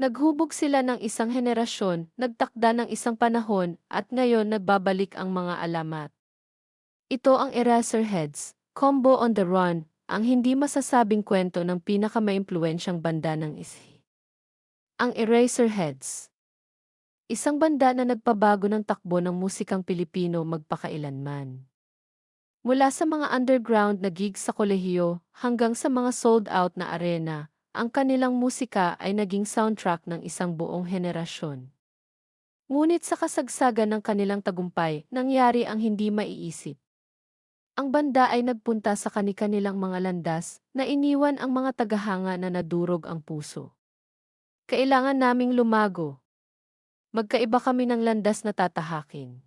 Naghubog sila ng isang henerasyon, nagtakda ng isang panahon, at ngayon nagbabalik ang mga alamat. Ito ang Eraserheads, Combo on the Run, ang hindi masasabing kwento ng pinakamaimpluwensyang banda ng ishi. Ang Eraserheads. Isang banda na nagpabago ng takbo ng musikang Pilipino magpakailanman. Mula sa mga underground na gigs sa kolehiyo hanggang sa mga sold-out na arena, ang kanilang musika ay naging soundtrack ng isang buong henerasyon. Ngunit sa kasagsagan ng kanilang tagumpay, nangyari ang hindi maiisip. Ang banda ay nagpunta sa kani-kanilang mga landas na iniwan ang mga tagahanga na nadurog ang puso. Kailangan naming lumago. Magkaiba kami ng landas na tatahakin.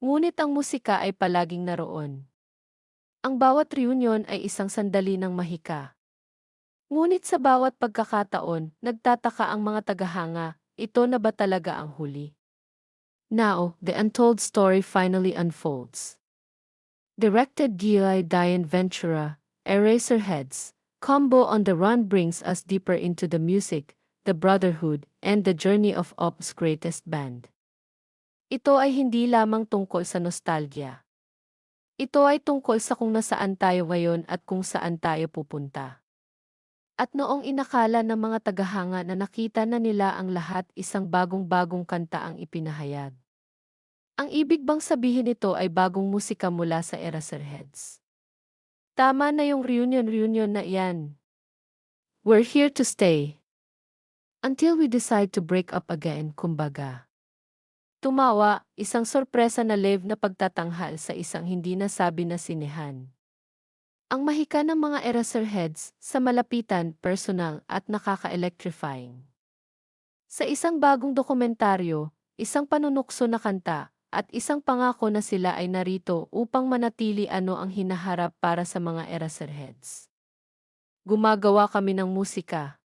Ngunit ang musika ay palaging naroon. Ang bawat reunion ay isang sandali ng mahika. Ngunit sa bawat pagkakataon, nagtataka ang mga tagahanga, ito na ba talaga ang huli? Now, the untold story finally unfolds. Directed Gilay Diane Ventura, Eraserheads, Combo on the Run brings us deeper into the music, the brotherhood, and the journey of Op's greatest band. Ito ay hindi lamang tungkol sa nostalgia. Ito ay tungkol sa kung nasaan tayo ngayon at kung saan tayo pupunta. At noong inakala ng mga tagahanga na nakita na nila ang lahat isang bagong-bagong kanta ang ipinahayag. Ang ibig bang sabihin nito ay bagong musika mula sa Eraserheads? Tama na yung reunion-reunion na iyan. We're here to stay. Until we decide to break up again, kumbaga. Tumawa, isang sorpresa na live na pagtatanghal sa isang hindi nasabi na sinehan. Ang mahika ng mga Eraserheads sa malapitan, personal at nakaka-electrifying. Sa isang bagong dokumentaryo, isang panunukso na kanta, at isang pangako na sila ay narito upang manatili ano ang hinaharap para sa mga Eraserheads. Gumagawa kami ng musika.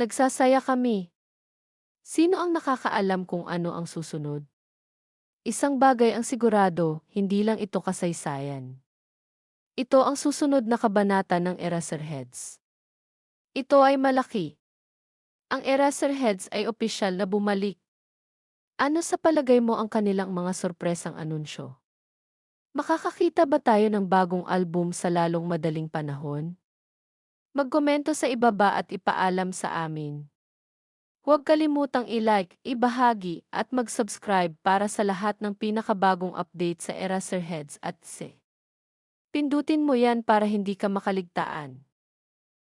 Nagsasaya kami. Sino ang nakakaalam kung ano ang susunod? Isang bagay ang sigurado, hindi lang ito kasaysayan. Ito ang susunod na kabanata ng Eraserheads. Ito ay malaki. Ang Eraserheads ay opisyal na bumalik. Ano sa palagay mo ang kanilang mga sorpresang anunsyo? Makakakita ba tayo ng bagong album sa lalong madaling panahon? Magkomento sa ibaba at ipaalam sa amin. Huwag kalimutang i-like, ibahagi at mag-subscribe para sa lahat ng pinakabagong update sa Eraserheads at se. Pindutin mo yan para hindi ka makaligtaan.